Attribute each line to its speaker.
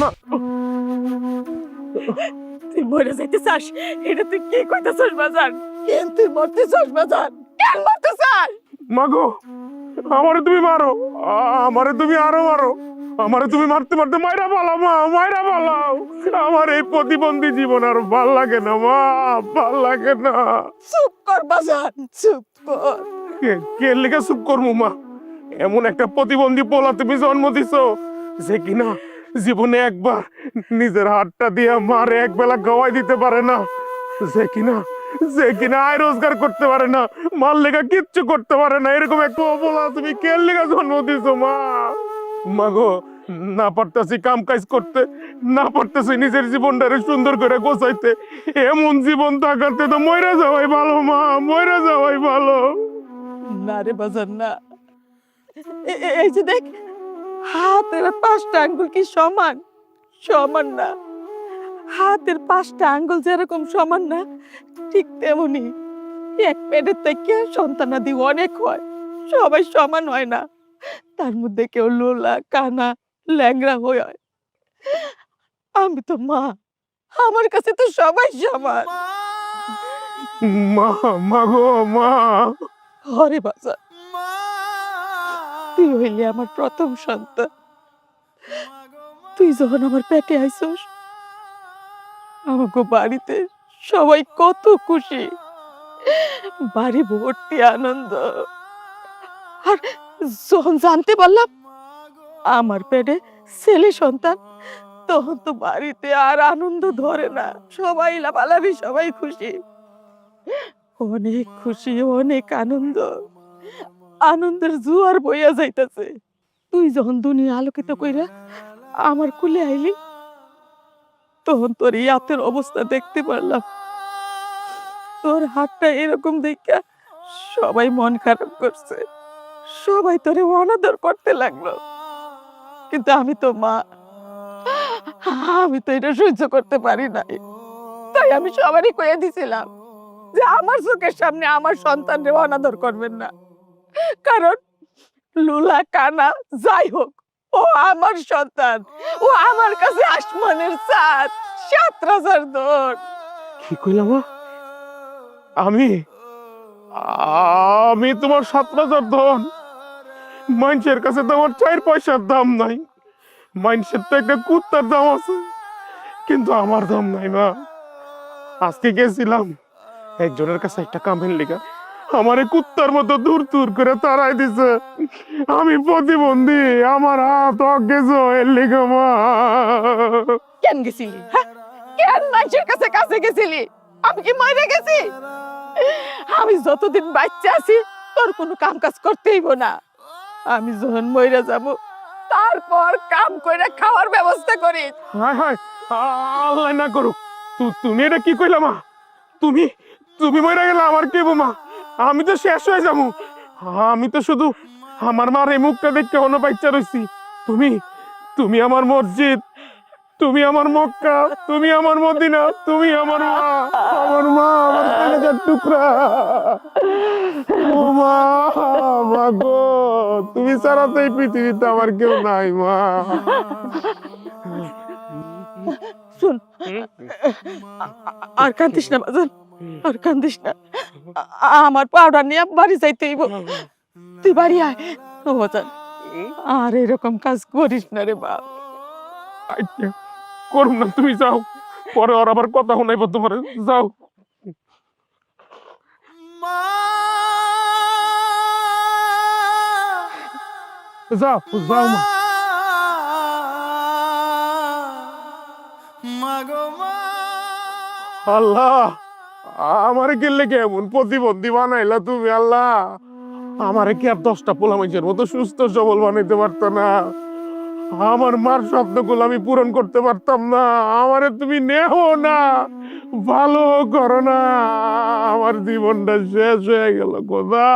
Speaker 1: মা।
Speaker 2: তুই মরে যাইতে চাস এটা তুই কি কইতেছস বাজান? কেন তুই মরতে চাস বাজান? কেন মরতে চাস
Speaker 1: মাগো আমারে তুমি মারো। আমারে তুমি আরও মারো। আমারে তুমি মারতে মারতে মাইরা পালাও মা মাইরা পালাও আমার এই প্রতিবন্ধী জীবন আর ভালো লাগে না মা ভালো লাগে না।
Speaker 2: চুপ কর বাজান চুপ কর।
Speaker 1: কে লেগে চুপ করব মা? এমন একটা প্রতিবন্ধী পোলা তুমি জন্ম দিছো যে কিনা জীবনে একবার নিজের হাতটা দিয়ে মারে এক বেলা খাওয়াই দিতে পারে না। যে কিনা যে কিনা আয় রোজগার করতে পারে না, মার লেখা কিচ্ছু করতে পারে না। এরকম একটা অবলা তুমি কে লেগা জন্ম দিছো, মা? মাগো না পারতাছি কাম কাজ করতে, না পারতেছি নিজের জীবনটারে সুন্দর করে গোছাইতে। এমন জীবন থাকাতে তো মরে যাওয়াই ভালো, মা মরে যাওয়াই ভালো।
Speaker 2: না রে বাজান, না। এই যে দেখ হাতের পাঁচটা আঙ্গুল কি সমান? সমান না। হাতের পাঁচটা আঙ্গুল যেরকম সমান না ঠিক তেমনি এক পেটের থেকে সন্তানাদি অনেক হয় সবাই সমান হয় না। তার মধ্যে কেউ লোলা কানা ল্যাংড়া হয়ে হয়। আমি তো মা আমার কাছে তো সবাই সমান।
Speaker 1: মা মা গো মা।
Speaker 2: হরে বাজার তুই হইলে আমার প্রথম সন্তান। তুই যখন আমার পেটে আইসস আমাকে বাড়িতে সবাই কত খুশি। বাড়ি ভর্তি আনন্দ। আর যখন জানতে পারলাম আমার পেটে ছেলে সন্তান, তখন তো বাড়িতে আর আনন্দ ধরে না। সবাই লাফালাফি, সবাই খুশি। অনেক খুশি, অনেক আনন্দ। আনন্দের জোয়ার বইয়া যাইতাছে। তুই যখন দুনিয়া আলোকিত কইরা আমার কুলে আইলি, তখন তোর এই হাতের অবস্থা দেখতে পারলাম। তোর হাতটা এরকম দেখা সবাই মন খারাপ করছে। সবাই তোরে অনাদর করতে লাগল। কিন্তু আমি তো মা, আমি তো এটা সহ্য করতে পারি নাই। তাই আমি সবারই কয়ে দিছিলাম যে আমার চোখের সামনে আমার সন্তানরে অনাদর করবেন না। কারণ লুলা কানা যাই হোক, ও আমার সন্তান। ও আমার কাছে আসমানের চাঁদ, সাত রাজার দৌড়।
Speaker 1: কি কইলাম? আমি? আমি তোমার সাত হাজার ধন। মানুষের কাছে তো আমার চার পয়সার দাম নাই। মানুষের তো একটা কুত্তার দাম আছে। কিন্তু আমার দাম নাই মা। আজকে গেছিলাম, একজনের কাছে একটা কামের লিগা। আমারে কুত্তার মতো দূর দূর করে তাড়াই দিছে। আমি প্রতিবন্ধী আমার হাত অজ্ঞেছো এর লিগা মা।
Speaker 2: কেন গেছিলি হ্যাঁ? কেন মানুষের কাছে কাছে গেছিলি? আমি কি মরে গেছি? আমি যতদিন বাচ্চা আছি তোর কোনো কাম কাজ করতেই না। আমি যখন মরে যাব তারপর কাম করে খাওয়ার ব্যবস্থা করি।
Speaker 1: হায় হায় আল্লাহ না করুক। তুমি এটা কি কইলা মা? তুমি তুমি মরে গেলে আমার কে মা? আমি তো শেষ হয়ে যাব। আমি তো শুধু আমার মার এই মুখটা দেখতে অন্য বাচ্চা রইছি। তুমি তুমি আমার মসজিদ, তুমি আমার মক্কা, তুমি আমার মদিনা, তুমি আমার মা আমার মা, আমার কলেজার টুকরা। ও মা মা গো, তুমি ছাড়া তো এই পৃথিবীতে আমার কেউ নাই, মা।
Speaker 2: শুন আর কান্দিস না, বাজান। আর কান্দিস না। আমার পাউডার নিয়ে বাড়ি যাইতে হইব। তুই বাড়ি আয়। বাজান আর এরকম কাজ করিস না রে বাপ।
Speaker 1: করুন না তুমি যাও। পরে ওর আবার কথা শোনাইব তোমার। যাও। যাও যাও মা। আল্লাহ। আমার গেলে কেমন প্রতিবন্ধী বানাইলা তুমি, আল্লাহ? আমার কি আর দশটা পোলা মানুষের মতো সুস্থ, সবল বানাইতে পারতো না? আমার মার স্বপ্নগুলো আমি পূরণ করতে পারতাম না। আমারে তুমি নেও না, ভালো করো না। আমার জীবনটা শেষ হয়ে গেল কোথা